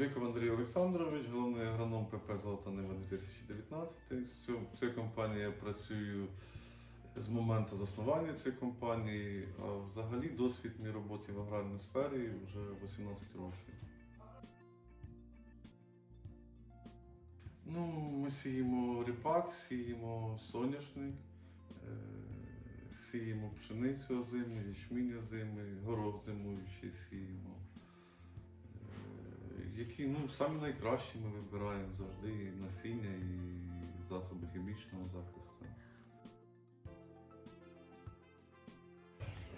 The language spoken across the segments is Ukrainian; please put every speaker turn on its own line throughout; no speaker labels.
Звіков Андрій Олександрович, головний агроном ПП Золота Нива 2019. З цій компанії я працюю з моменту заснування цієї компанії, а взагалі досвід мій роботи в аграрній сфері вже 18 років. Ну, ми сіємо ріпак, сіємо соняшник, е, сіємо пшеницю озиму, ячмінь озимий, горох зимуючий сіємо. Які ну, самі найкращі ми вибираємо завжди і насіння і засоби хімічного захисту.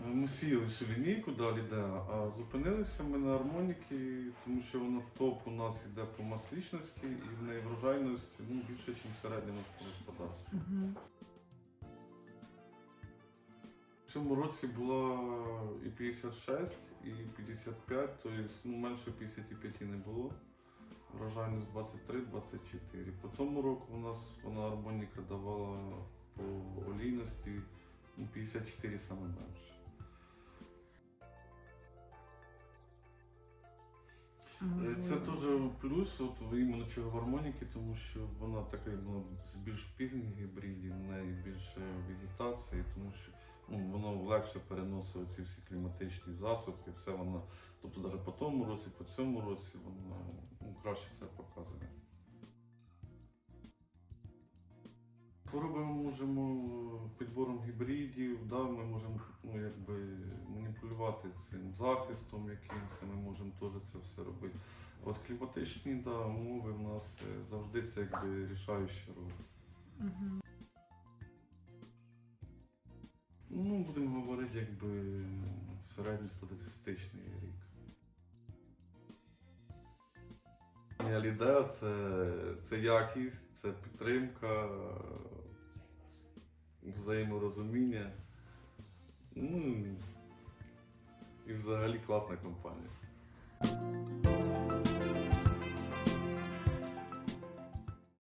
Ми сіяли всю лінійку далі, да, а зупинилися ми на армоніки, тому що вона топ у нас йде по маслічності і в неї врожайності ну, більше, ніж в середньому господарстві. В цьому році була і 56, і 55, тобто ну, менше 55 не було. Врожайність 23-24. По тому року у нас вона армоніка давала по олійності ну, 54 саме менше. Е, Це теж плюс от іменно чого гармоніки, тому що вона така ну, з більш пізніх гібридів, в неї більше вегетації, тому що ну, воно легше переносить ці всі кліматичні засухи, все вона, тобто навіть по тому році, по цьому році вона ну, краще себе показує. Хвороби ми можемо підбором гібридів, да, ми можемо ну, якби, маніпулювати цим захистом якимось, ми можемо теж це все робити. От кліматичні да, умови в нас е, завжди це якби рішаюча роль. Ну, будемо говорити, якби середньостатистичний рік. Лідео це, це якість, це підтримка, взаєморозуміння. Ну і взагалі класна компанія.